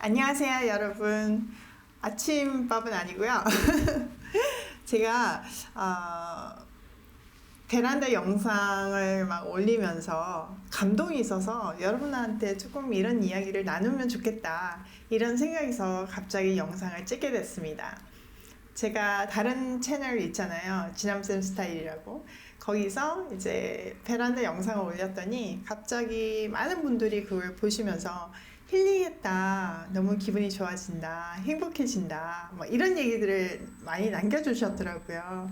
안녕하세요, 여러분. 아침밥은 아니고요. 제가 어, 베란다 영상을 막 올리면서 감동이 있어서 여러분한테 조금 이런 이야기를 나누면 좋겠다 이런 생각에서 갑자기 영상을 찍게 됐습니다. 제가 다른 채널 있잖아요. 지남쌤 스타일이라고. 거기서 이제 베란다 영상을 올렸더니 갑자기 많은 분들이 그걸 보시면서 힐링했다. 너무 기분이 좋아진다. 행복해진다. 뭐 이런 얘기들을 많이 남겨주셨더라고요.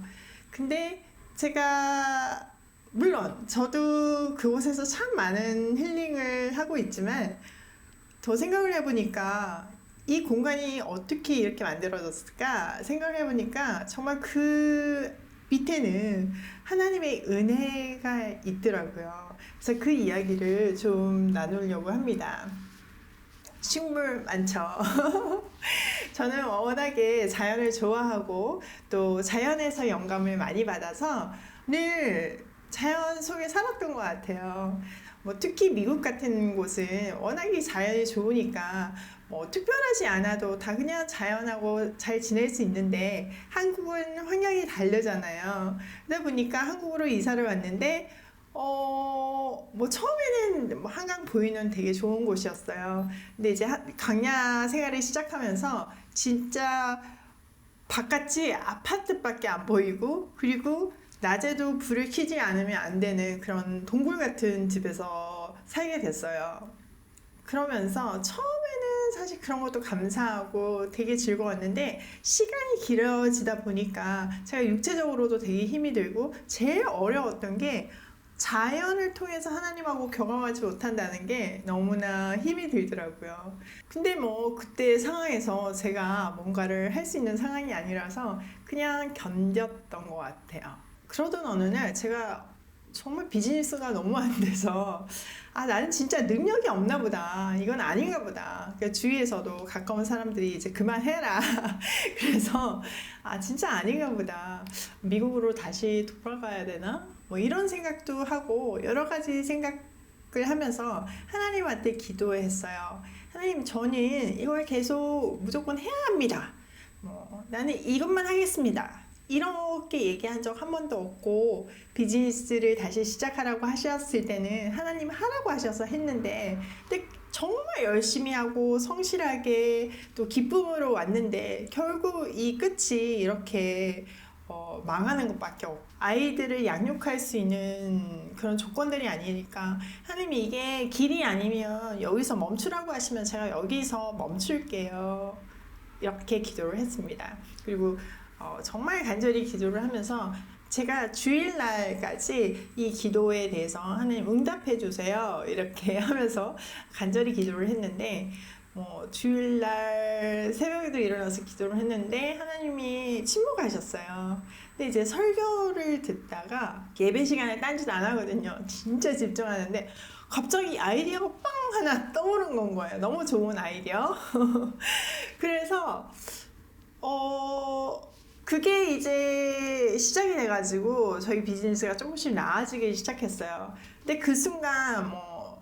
근데 제가 물론 저도 그곳에서 참 많은 힐링을 하고 있지만 더 생각을 해보니까 이 공간이 어떻게 이렇게 만들어졌을까 생각을 해보니까 정말 그 밑에는 하나님의 은혜가 있더라고요. 그래서 그 이야기를 좀 나누려고 합니다. 식물 많죠. 저는 워낙에 자연을 좋아하고 또 자연에서 영감을 많이 받아서 늘 자연 속에 살았던 것 같아요. 뭐 특히 미국 같은 곳은 워낙에 자연이 좋으니까 뭐 특별하지 않아도 다 그냥 자연하고 잘 지낼 수 있는데 한국은 환경이 다르잖아요. 그러다 보니까 한국으로 이사를 왔는데 어, 뭐 처음에는 뭐 한강 보이는 되게 좋은 곳이었어요. 근데 이제 강야 생활을 시작하면서 진짜 바깥이 아파트밖에 안 보이고 그리고 낮에도 불을 켜지 않으면 안 되는 그런 동굴 같은 집에서 살게 됐어요. 그러면서 처음에는 사실 그런 것도 감사하고 되게 즐거웠는데 시간이 길어지다 보니까 제가 육체적으로도 되게 힘이 들고 제일 어려웠던 게 자연을 통해서 하나님하고 경험하지 못한다는 게 너무나 힘이 들더라고요. 근데 뭐 그때 상황에서 제가 뭔가를 할 수 있는 상황이 아니라서 그냥 견뎠던 것 같아요. 그러던 어느 날 제가 정말 비즈니스가 너무 안 돼서 아 나는 진짜 능력이 없나 보다. 이건 아닌가 보다. 그러니까 주위에서도 가까운 사람들이 이제 그만해라. 그래서 아 진짜 아닌가 보다. 미국으로 다시 돌아가야 되나? 뭐 이런 생각도 하고 여러 가지 생각을 하면서 하나님한테 기도했어요. 하나님 저는 이걸 계속 무조건 해야 합니다. 뭐 나는 이것만 하겠습니다 이렇게 얘기한 적 한 번도 없고 비즈니스를 다시 시작하라고 하셨을 때는 하나님 하라고 하셔서 했는데 근데 정말 열심히 하고 성실하게 또 기쁨으로 왔는데 결국 이 끝이 이렇게 어, 망하는 것밖에 없고 아이들을 양육할 수 있는 그런 조건들이 아니니까 하나님 이게 길이 아니면 여기서 멈추라고 하시면 제가 여기서 멈출게요. 이렇게 기도를 했습니다. 그리고 어, 정말 간절히 기도를 하면서 제가 주일날까지 이 기도에 대해서 하나님 응답해 주세요. 이렇게 하면서 간절히 기도를 했는데, 뭐, 주일날 새벽에도 일어나서 기도를 했는데, 하나님이 침묵하셨어요. 근데 이제 설교를 듣다가 예배 시간에 딴짓 안 하거든요. 진짜 집중하는데, 갑자기 아이디어가 빵 하나 떠오른 건 거예요. 너무 좋은 아이디어. 그래서, 어, 그게 이제 시작이 돼가지고 저희 비즈니스가 조금씩 나아지기 시작했어요. 근데 그 순간 뭐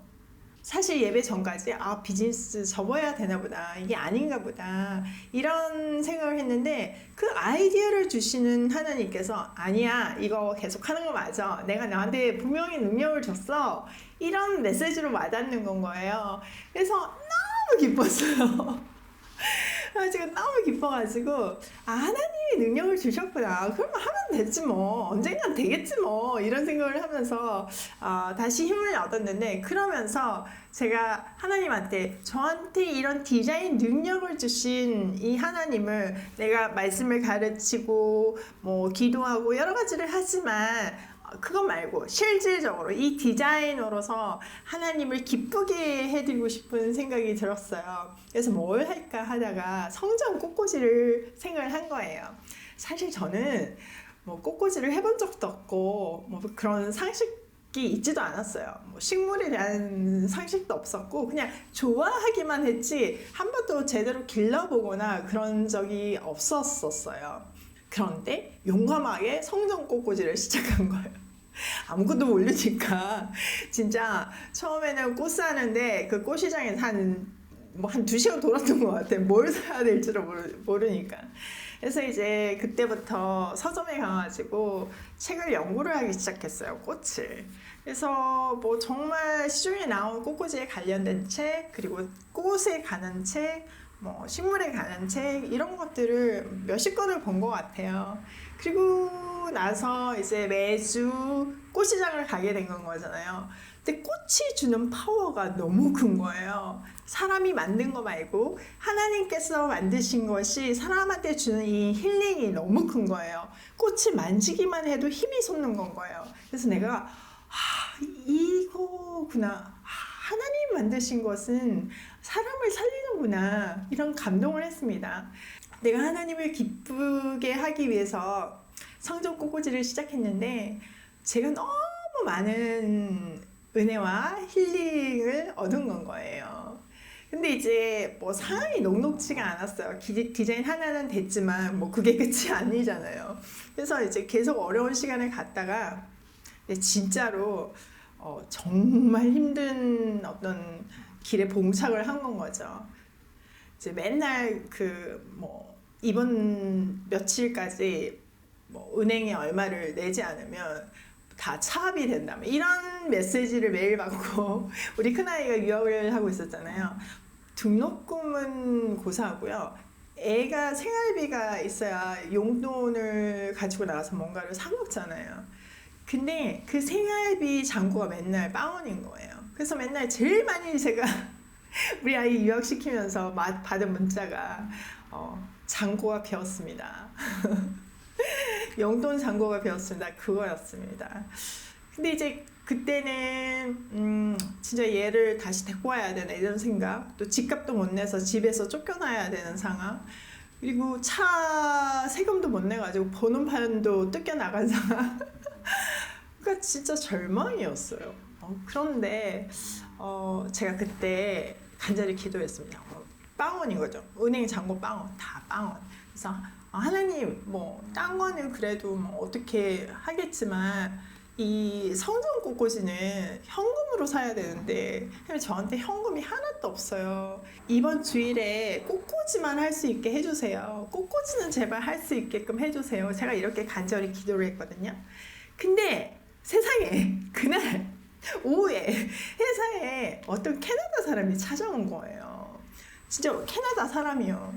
사실 예배 전까지 아 비즈니스 접어야 되나 보다 이게 아닌가 보다 이런 생각을 했는데 그 아이디어를 주시는 하나님께서 아니야 이거 계속 하는 거 맞아 내가 나한테 분명히 능력을 줬어 이런 메시지로 와닿는 건 거예요 그래서 너무 기뻤어요 제가 너무 기뻐가지고 아 하나님이 능력을 주셨구나. 그러면 하면 됐지 뭐. 언젠간 되겠지 뭐. 이런 생각을 하면서 어, 다시 힘을 얻었는데 그러면서 제가 하나님한테 저한테 이런 디자인 능력을 주신 이 하나님을 내가 말씀을 가르치고 뭐 기도하고 여러 가지를 하지만 그거 말고 실질적으로 이 디자이너로서 하나님을 기쁘게 해드리고 싶은 생각이 들었어요. 그래서 뭘 할까 하다가 성전 꽃꽂이를 생각을 한 거예요. 사실 저는 뭐 꽃꽂이를 해본 적도 없고 뭐 그런 상식 이 있지도 않았어요. 뭐 식물에 대한 상식도 없었고 그냥 좋아하기만 했지 한 번도 제대로 길러보거나 그런 적이 없었었어요. 그런데 용감하게 성전 꽃꽂이를 시작한 거예요. 아무것도 모르니까 진짜 처음에는 꽃 사는데 그 꽃시장에서 한 뭐 한 두 시간 돌았던 것 같아. 뭘 사야 될지를 모르, 모르니까. 그래서 이제 그때부터 서점에 가가지고 책을 연구를 하기 시작했어요. 꽃을. 그래서 뭐 정말 시중에 나온 꽃꽂이에 관련된 책, 그리고 꽃에 관한 책, 뭐 식물에 관한 책 이런 것들을 몇십 권을 본 것 같아요. 그리고 나서 이제 매주 꽃시장을 가게 된 건 거잖아요. 근데 꽃이 주는 파워가 너무 큰 거예요. 사람이 만든 거 말고 하나님께서 만드신 것이 사람한테 주는 이 힐링이 너무 큰 거예요. 꽃을 만지기만 해도 힘이 솟는 건 거예요. 그래서 내가 아, 이거구나. 아, 하나님 만드신 것은 사람을 살리는구나. 이런 감동을 했습니다. 내가 하나님을 기쁘게 하기 위해서 성전 꽃꽂이를 시작했는데 제가 너무 많은 은혜와 힐링을 얻은 건 거예요. 근데 이제 뭐 상황이 녹록지가 않았어요. 기- 디자인 하나는 됐지만 뭐 그게 끝이 아니잖아요. 그래서 이제 계속 어려운 시간을 갔다가 근데 진짜로 어, 정말 힘든 어떤 길에 봉착을 한 건 거죠. 이제 맨날 그 뭐 이번 며칠까지 뭐 은행에 얼마를 내지 않으면 다 차압이 된다면 이런 메시지를 매일 받고 우리 큰아이가 유학을 하고 있었잖아요. 등록금은 고사하고요. 애가 생활비가 있어야 용돈을 가지고 나가서 뭔가를 사 먹잖아요. 근데 그 생활비 잔고가 맨날 빵원인 거예요. 그래서 맨날 제일 많이 제가 우리 아이 유학시키면서 마- 받은 문자가 어, 잔고가 비었습니다. 용돈 잔고가 비었습니다. 그거였습니다. 근데 이제 그때는 음, 진짜 얘를 다시 데리고 와야 되나 이런 생각 또 집값도 못 내서 집에서 쫓겨나야 되는 상황 그리고 차 세금도 못 내가지고 번호판도 뜯겨 나간 상황 그러니까 진짜 절망이었어요 어, 그런데 어, 제가 그때 간절히 기도했습니다 어, 빵원인 거죠 은행 잔고 빵원 다 빵원 그래서 어, 하나님 뭐딴 거는 그래도 뭐 어떻게 하겠지만 이 성전 꽃꽂이는 현금으로 사야 되는데 저한테 현금이 하나도 없어요. 이번 주일에 꽃꽂이만 할 수 있게 해주세요. 꽃꽂이는 제발 할 수 있게끔 해주세요. 제가 이렇게 간절히 기도를 했거든요. 근데 세상에 그날 오후에 회사에 어떤 캐나다 사람이 찾아온 거예요. 진짜 캐나다 사람이요.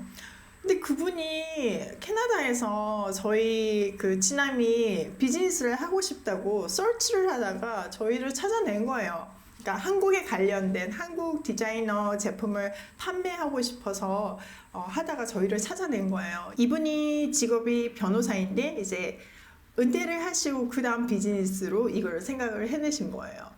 근데 그분이 캐나다에서 저희 그 지남이 비즈니스를 하고 싶다고 서치를 하다가 저희를 찾아낸 거예요. 그러니까 한국에 관련된 한국 디자이너 제품을 판매하고 싶어서 어, 하다가 저희를 찾아낸 거예요. 이분이 직업이 변호사인데 이제 은퇴를 하시고 그 다음 비즈니스로 이걸 생각을 해내신 거예요.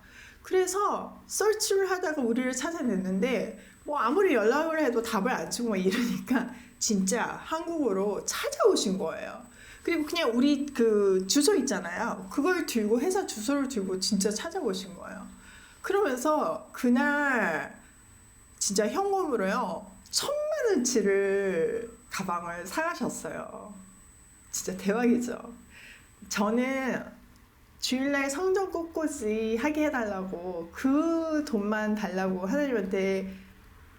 그래서 서치를 하다가 우리를 찾아냈는데 뭐 아무리 연락을 해도 답을 안 주고 막 이러니까 진짜 한국으로 찾아오신 거예요. 그리고 그냥 우리 그 주소 있잖아요. 그걸 들고 회사 주소를 들고 진짜 찾아오신 거예요. 그러면서 그날 진짜 현금으로요 천만 원치를 가방을 사가셨어요. 진짜 대박이죠. 저는 주일날 성전 꽃꽂이 하게 해달라고 그 돈만 달라고 하나님한테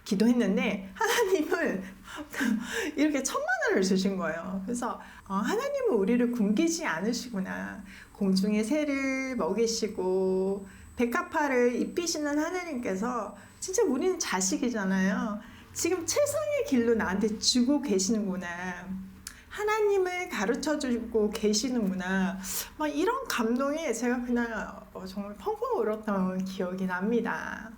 기도했는데 하나님은 이렇게 천만 원을 주신 거예요. 그래서 어, 하나님은 우리를 굶기지 않으시구나. 공중의 새를 먹이시고 백합화를 입히시는 하나님께서 진짜 우리는 자식이잖아요. 지금 최상의 길로 나한테 주고 계시는구나. 하나님을 가르쳐 주고 계시는구나. 막 이런 감동에 제가 그날 어, 정말 펑펑 울었던 기억이 납니다.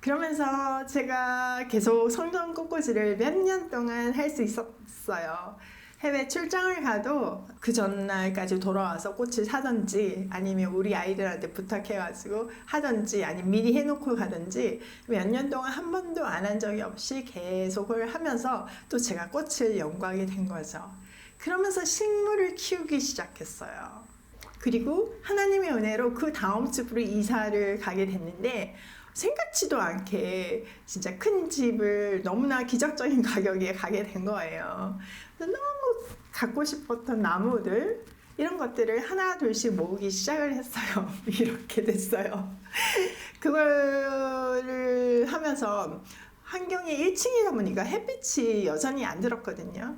그러면서 제가 계속 성전 꽃꽂이를 몇 년 동안 할 수 있었어요. 해외 출장을 가도 그 전날까지 돌아와서 꽃을 사든지 아니면 우리 아이들한테 부탁해가지고 하든지 아니면 미리 해놓고 가든지 몇 년 동안 한 번도 안 한 적이 없이 계속을 하면서 또 제가 꽃을 연구하게 된 거죠. 그러면서 식물을 키우기 시작했어요. 그리고 하나님의 은혜로 그 다음 집으로 이사를 가게 됐는데 생각지도 않게 진짜 큰 집을 너무나 기적적인 가격에 가게 된 거예요. 너무 갖고 싶었던 나무들 이런 것들을 하나 둘씩 모으기 시작을 했어요. 이렇게 됐어요. 그거를 하면서 환경이 1층이다 보니까 햇빛이 여전히 안 들었거든요.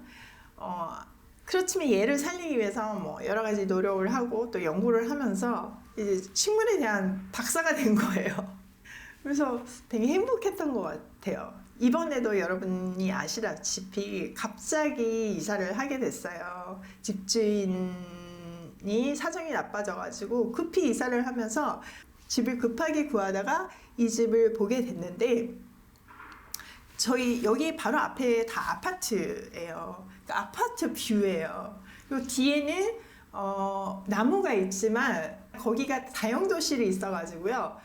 어, 그렇지만 얘를 살리기 위해서 뭐 여러 가지 노력을 하고 또 연구를 하면서 이제 식물에 대한 박사가 된 거예요. 그래서 되게 행복했던 것 같아요. 이번에도 여러분이 아시다시피 갑자기 이사를 하게 됐어요. 집주인이 사정이 나빠져가지고 급히 이사를 하면서 집을 급하게 구하다가 이 집을 보게 됐는데 저희 여기 바로 앞에 다 아파트예요. 그러니까 아파트 뷰예요. 그리고 뒤에는 어, 나무가 있지만 거기가 다용도실이 있어가지고요.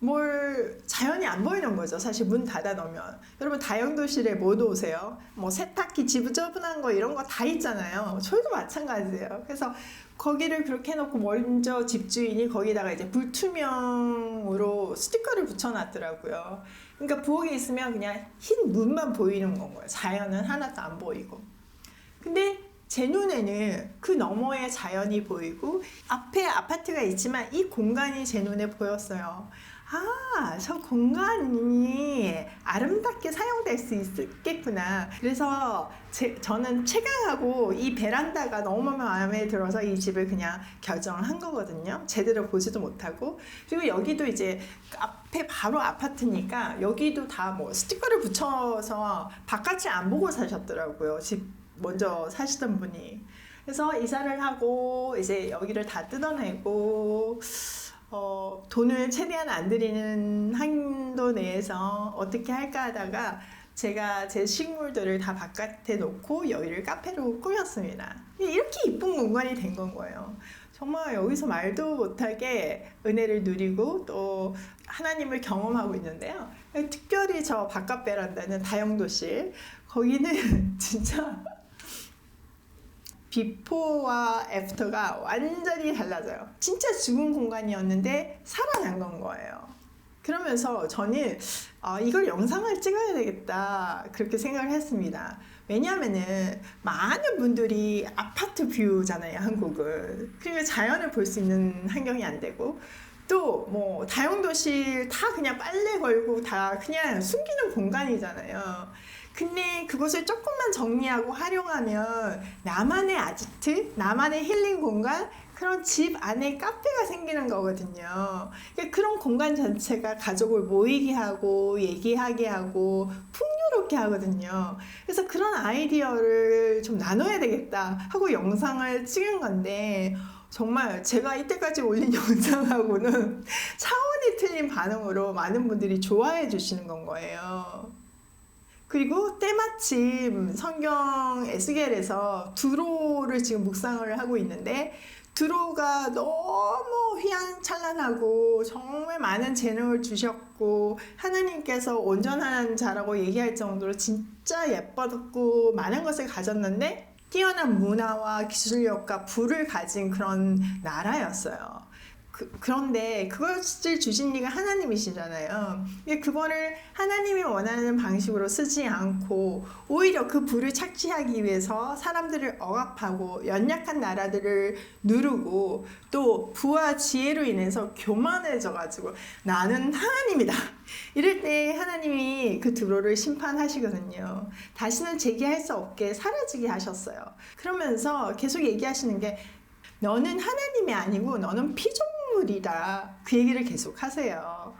뭘 자연이 안 보이는 거죠. 사실 문 닫아 놓으면 여러분 다용도실에 못 오세요. 뭐 세탁기 지저분한 거 이런 거 다 있잖아요. 저희도 마찬가지예요. 그래서 거기를 그렇게 해놓고 먼저 집주인이 거기다가 이제 불투명으로 스티커를 붙여놨더라고요. 그러니까 부엌에 있으면 그냥 흰 문만 보이는 건 거예요. 자연은 하나도 안 보이고. 근데 제 눈에는 그 너머에 자연이 보이고 앞에 아파트가 있지만 이 공간이 제 눈에 보였어요. 아, 저 공간이 아름답게 사용될 수 있겠구나. 그래서 제, 저는 최강하고 이 베란다가 너무 마음에 들어서 이 집을 그냥 결정을 한 거거든요. 제대로 보지도 못하고. 그리고 여기도 이제 앞에 바로 아파트니까 여기도 다 뭐 스티커를 붙여서 바깥을 안 보고 사셨더라고요. 집 먼저 사시던 분이. 그래서 이사를 하고 이제 여기를 다 뜯어내고 어, 돈을 최대한 안 들이는 한도 내에서 어떻게 할까 하다가 제가 제 식물들을 다 바깥에 놓고 여기를 카페로 꾸몄습니다. 이렇게 이쁜 공간이 된 건 거예요. 정말 여기서 말도 못하게 은혜를 누리고 또 하나님을 경험하고 있는데요. 특별히 저 바깥 베란다는 다용도실 거기는 진짜 비포와 애프터가 완전히 달라져요. 진짜 죽은 공간이었는데 살아난 건 거예요. 그러면서 저는 어, 이걸 영상을 찍어야 되겠다 그렇게 생각을 했습니다. 왜냐하면은 많은 분들이 아파트 뷰잖아요 한국은 그리고 자연을 볼 수 있는 환경이 안 되고 또 뭐 다용도실 다 그냥 빨래 걸고 다 그냥 숨기는 공간이잖아요. 근데 그것을 조금만 정리하고 활용하면 나만의 아지트, 나만의 힐링 공간, 그런 집 안에 카페가 생기는 거거든요. 그러니까 그런 공간 자체가 가족을 모이게 하고 얘기하게 하고 풍요롭게 하거든요. 그래서 그런 아이디어를 좀 나눠야 되겠다 하고 영상을 찍은 건데 정말 제가 이때까지 올린 영상하고는 차원이 틀린 반응으로 많은 분들이 좋아해 주시는 건 거예요. 그리고 때마침 성경 에스겔에서 두로를 지금 묵상을 하고 있는데 두로가 너무 휘황찬란하고 정말 많은 재능을 주셨고 하나님께서 온전한 자라고 얘기할 정도로 진짜 예뻤고 많은 것을 가졌는데 뛰어난 문화와 기술력과 부를 가진 그런 나라였어요. 그, 그런데 그것을 주신 이가 하나님이시잖아요. 그거를 하나님이 원하는 방식으로 쓰지 않고 오히려 그 불을 착취하기 위해서 사람들을 억압하고 연약한 나라들을 누르고 또 부와 지혜로 인해서 교만해져 가지고 나는 하나님이다. 이럴 때 하나님이 그 두로를 심판하시거든요. 다시는 재기할 수 없게 사라지게 하셨어요. 그러면서 계속 얘기하시는 게 너는 하나님이 아니고 너는 피조물 피조물이다. 그 얘기를 계속 하세요.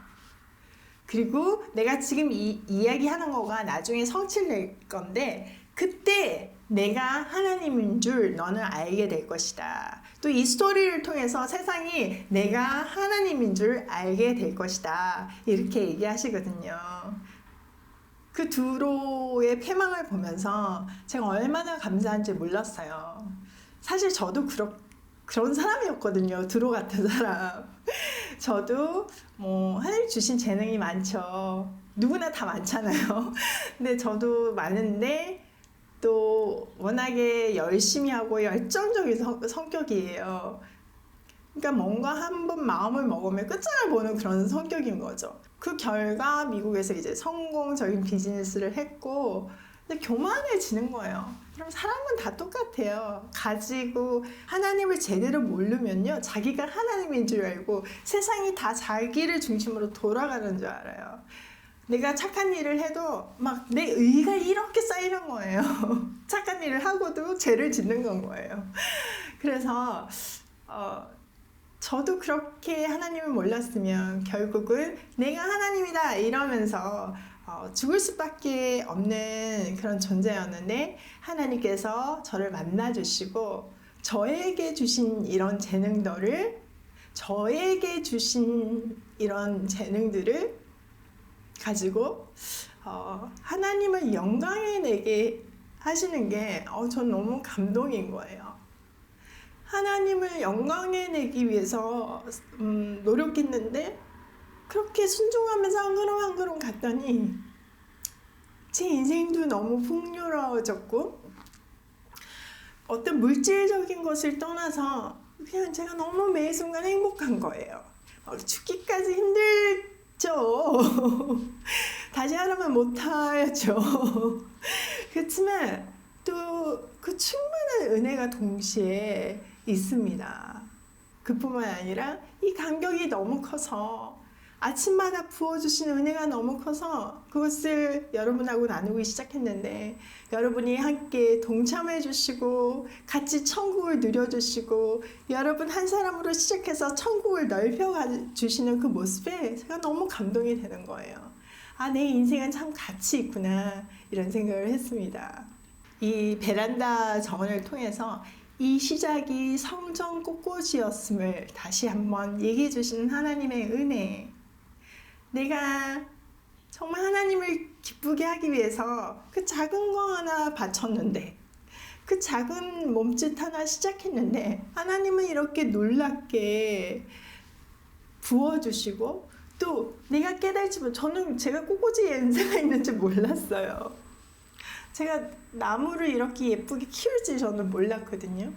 그리고 내가 지금 이 이야기하는 거가 나중에 성취를 낼 건데 그때 내가 하나님인 줄 너는 알게 될 것이다. 또 이 스토리를 통해서 세상이 내가 하나님인 줄 알게 될 것이다. 이렇게 얘기하시거든요. 그 두로의 패망을 보면서 제가 얼마나 감사한지 몰랐어요. 사실 저도 그렇게 그런 사람이었거든요. 드로 같은 사람. 저도 뭐 하늘 주신 재능이 많죠. 누구나 다 많잖아요. 근데 저도 많은데 또 워낙에 열심히 하고 열정적인 성, 성격이에요. 그러니까 뭔가 한 번 마음을 먹으면 끝장을 보는 그런 성격인 거죠. 그 결과 미국에서 이제 성공적인 비즈니스를 했고 근데 교만해지는 거예요. 그럼 사람은 다 똑같아요. 가지고 하나님을 제대로 모르면요. 자기가 하나님인 줄 알고 세상이 다 자기를 중심으로 돌아가는 줄 알아요. 내가 착한 일을 해도 막 내 의가 이렇게 쌓이는 거예요. 착한 일을 하고도 죄를 짓는 건 거예요. 그래서 어, 저도 그렇게 하나님을 몰랐으면 결국은 내가 하나님이다 이러면서 어, 죽을 수밖에 없는 그런 존재였는데 하나님께서 저를 만나 주시고 저에게 주신 이런 재능들을 저에게 주신 이런 재능들을 가지고 어, 하나님을 영광에 내게 하시는 게 어, 전 너무 감동인 거예요. 하나님을 영광에 내기 위해서 음, 노력했는데 그렇게 순종하면서 한 걸음 한 걸음 갔더니 제 인생도 너무 풍요로워졌고 어떤 물질적인 것을 떠나서 그냥 제가 너무 매 순간 행복한 거예요. 어, 죽기까지 힘들죠. 다시 하라면 못하죠. 그렇지만 또 그 충만한 은혜가 동시에 있습니다. 그뿐만 아니라 이 간격이 너무 커서 아침마다 부어주신 은혜가 너무 커서 그것을 여러분하고 나누기 시작했는데 여러분이 함께 동참해 주시고 같이 천국을 누려 주시고 여러분 한 사람으로 시작해서 천국을 넓혀 주시는 그 모습에 제가 너무 감동이 되는 거예요. 아, 내 인생은 참 가치 있구나 이런 생각을 했습니다. 이 베란다 정원을 통해서 이 시작이 성전 꽃꽃이었음을 다시 한번 얘기해 주시는 하나님의 은혜. 내가 정말 하나님을 기쁘게 하기 위해서 그 작은 거 하나 바쳤는데, 그 작은 몸짓 하나 시작했는데, 하나님은 이렇게 놀랍게 부어주시고, 또 내가 깨달지 못, 저는 제가 꼬꼬지에 은사가 있는 줄 몰랐어요. 제가 나무를 이렇게 예쁘게 키울지 저는 몰랐거든요.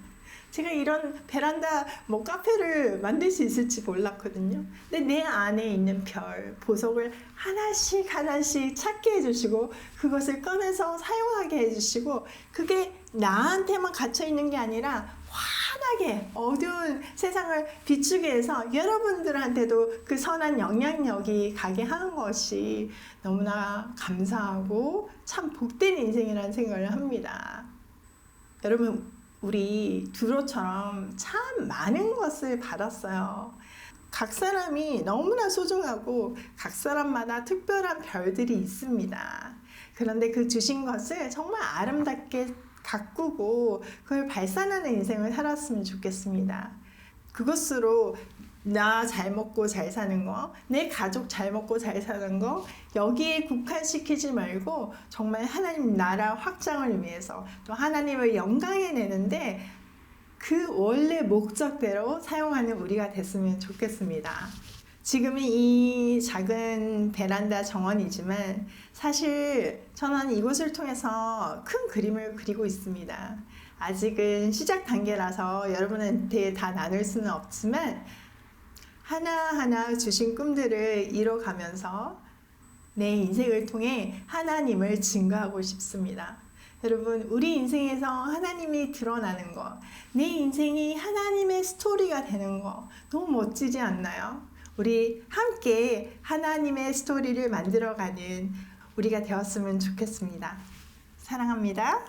제가 이런 베란다 뭐 카페를 만들 수 있을지 몰랐거든요. 근데 내 안에 있는 별, 보석을 하나씩 하나씩 찾게 해주시고 그것을 꺼내서 사용하게 해주시고 그게 나한테만 갇혀 있는 게 아니라 환하게 어두운 세상을 비추게 해서 여러분들한테도 그 선한 영향력이 가게 하는 것이 너무나 감사하고 참 복된 인생이라는 생각을 합니다. 여러분 우리 두로처럼 참 많은 것을 받았어요. 각 사람이 너무나 소중하고 각 사람마다 특별한 별들이 있습니다. 그런데 그 주신 것을 정말 아름답게 가꾸고 그걸 발산하는 인생을 살았으면 좋겠습니다. 그것으로 나 잘 먹고 잘 사는 거, 내 가족 잘 먹고 잘 사는 거, 여기에 국한시키지 말고 정말 하나님 나라 확장을 위해서 또 하나님을 영광해 내는데 그 원래 목적대로 사용하는 우리가 됐으면 좋겠습니다. 지금은 이 작은 베란다 정원이지만 사실 저는 이곳을 통해서 큰 그림을 그리고 있습니다. 아직은 시작 단계라서 여러분한테 다 나눌 수는 없지만 하나하나 주신 꿈들을 이뤄가면서 내 인생을 통해 하나님을 증거하고 싶습니다. 여러분, 우리 인생에서 하나님이 드러나는 거, 내 인생이 하나님의 스토리가 되는 거, 너무 멋지지 않나요? 우리 함께 하나님의 스토리를 만들어가는 우리가 되었으면 좋겠습니다. 사랑합니다.